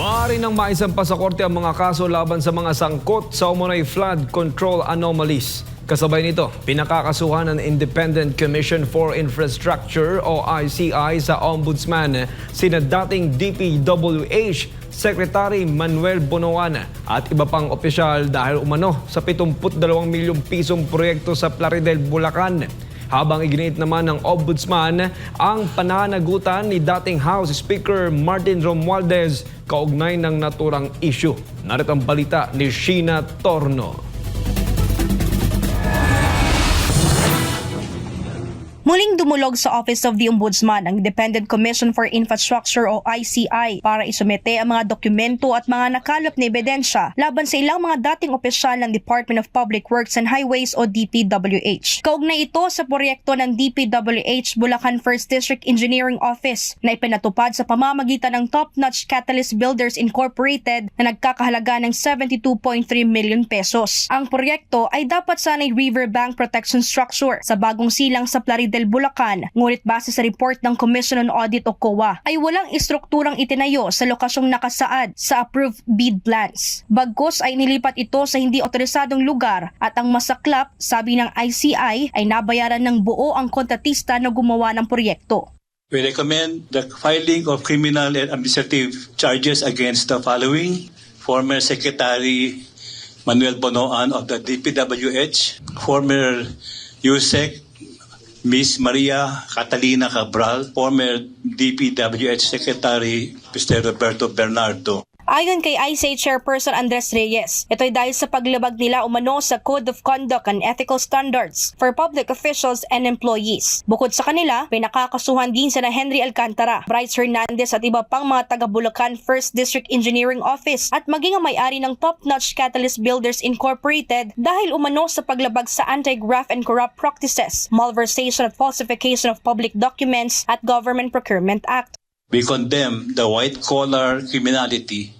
Maaari nang maisampa sa korte ang mga kaso laban sa mga sangkot sa umunay flood control anomalies. Kasabay nito, pinakakasuhan ng Independent Commission for Infrastructure o ICI sa Ombudsman sina dating DPWH Secretary Manuel Bonoan at iba pang opisyal dahil umano sa 72 milyong pisong proyekto sa Plaridel, Bulacan. Habang iginit naman ng Ombudsman ang pananagutan ni dating House Speaker Martin Romualdez kaugnay ng naturang issue. Narito ang balita ni Sheena Torno. Muling dumulog sa Office of the Ombudsman ang Independent Commission for Infrastructure o ICI para isumete ang mga dokumento at mga nakalap na ebidensya laban sa ilang mga dating opisyal ng Department of Public Works and Highways o DPWH. Kaugnay ito sa proyekto ng DPWH Bulacan First District Engineering Office na ipinatupad sa pamamagitan ng Top Notch Catalyst Builders Incorporated na nagkakahalaga ng 72.3 million pesos. Ang proyekto ay dapat sanay riverbank protection structure sa bagong silang sa Plaridel, Bulacan. Ngunit base sa report ng Commission on Audit o COA, ay walang istrukturang itinayo sa lokasyong nakasaad sa approved bid plans. Bagkos ay nilipat ito sa hindi otorisadong lugar at ang masaklap, sabi ng ICI, ay nabayaran ng buo ang kontratista na gumawa ng proyekto. We recommend the filing of criminal and administrative charges against the following former Secretary Manuel Bonoan of the DPWH, former USEC Miss Maria Catalina Cabral, former DPWH Secretary Mr. Roberto Bernardo, Ayon kay ICI Chairperson Andres Reyes, ito ay dahil sa paglabag nila umano sa Code of Conduct and Ethical Standards for Public Officials and Employees. Bukod sa kanila, pinakakasuhan din sina Henry Alcantara, Bryce Hernandez at iba pang mga taga Bulacan First District Engineering Office at maging ang may-ari ng Top Notch Catalyst Builders Incorporated dahil umano sa paglabag sa anti-graft and corrupt practices, malversation at falsification of public documents at Government Procurement Act. We condemn the white-collar criminality.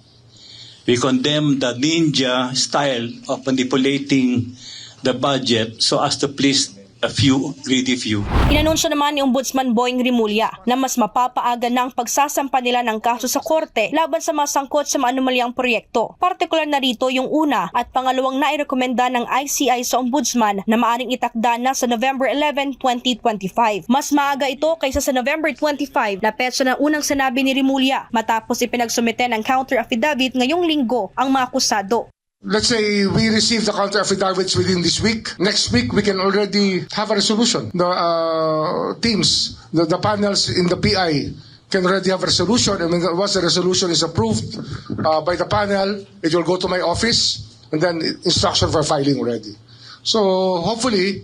We condemn the ninja style of manipulating the budget so as to please a few greedy few. Inanunsyo naman ni Ombudsman Boying Rimulya na mas mapapaaga ng pagsasampa nila ng kaso sa korte laban sa masangkot sa maanumalyang proyekto. Partikular na rito yung una at pangalawang nairekomenda ng ICI sa Ombudsman na maaring itakda na sa November 11, 2025. Mas maaga ito kaysa sa November 25 na petsa ng unang sinabi ni Rimulya matapos ipinagsumite ng counter affidavit ngayong linggo ang mga akusado. Let's say we receive the counter affidavits within this week. Next week, we can already have a resolution. The uh, teams, the, the panels in the PI can already have a resolution. And when once the resolution is approved uh, by the panel, it will go to my office and then instruction for filing already. So hopefully,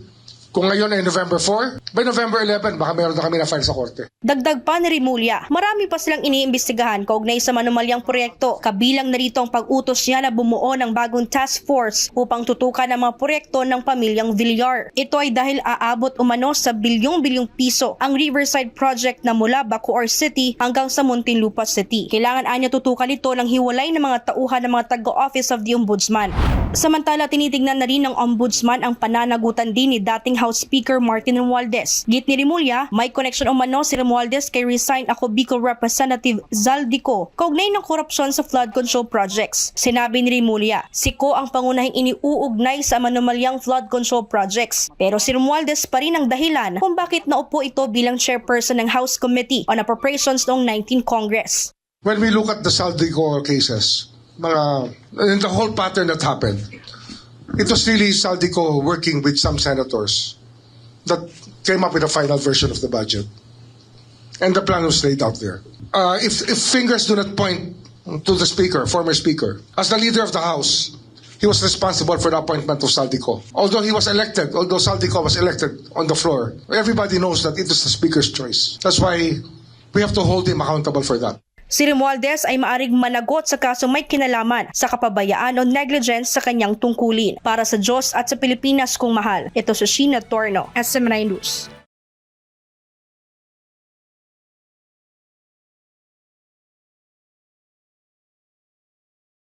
kung ngayon ay November 4, by November 11, baka meron na kami na file sa korte. Dagdag pa ni Rimulya, marami pa silang iniimbestigahan kaugnay sa manumalyang proyekto. Kabilang na rito ang pag-utos niya na bumuo ng bagong task force upang tutukan ang mga proyekto ng pamilyang Villar. Ito ay dahil aabot umano sa bilyong-bilyong piso ang Riverside Project na mula Bacoor City hanggang sa Muntinlupa City. Kailangan anya tutukan ito ng hiwalay ng mga tauhan ng mga taga-office of the Ombudsman. Samantala, tinitingnan na rin ng Ombudsman ang pananagutan din ni dating House Speaker Martin Romualdez. Git ni Rimulya, may connection umano si Romualdez kay resign ako Bicol Representative Zaldico kaugnay ng korupsyon sa flood control projects. Sinabi ni Rimulya, si Ko ang pangunahing iniuugnay sa manumalyang flood control projects. Pero si Romualdez pa rin ang dahilan kung bakit naupo ito bilang chairperson ng House Committee on Appropriations noong 19 Congress. When we look at the Saldico cases, mga, and the whole pattern that happened, it was really Saldico working with some senators that came up with a final version of the budget. And the plan was laid out there. Uh, if, if fingers do not point to the speaker, former speaker, as the leader of the House, he was responsible for the appointment of Saldico. Although he was elected, although Saldico was elected on the floor, everybody knows that it was the speaker's choice. That's why we have to hold him accountable for that. Si Romualdez ay maaring managot sa kasong may kinalaman sa kapabayaan o negligence sa kanyang tungkulin para sa Diyos at sa Pilipinas kung mahal. Ito si Sheena Torno, SMNI News.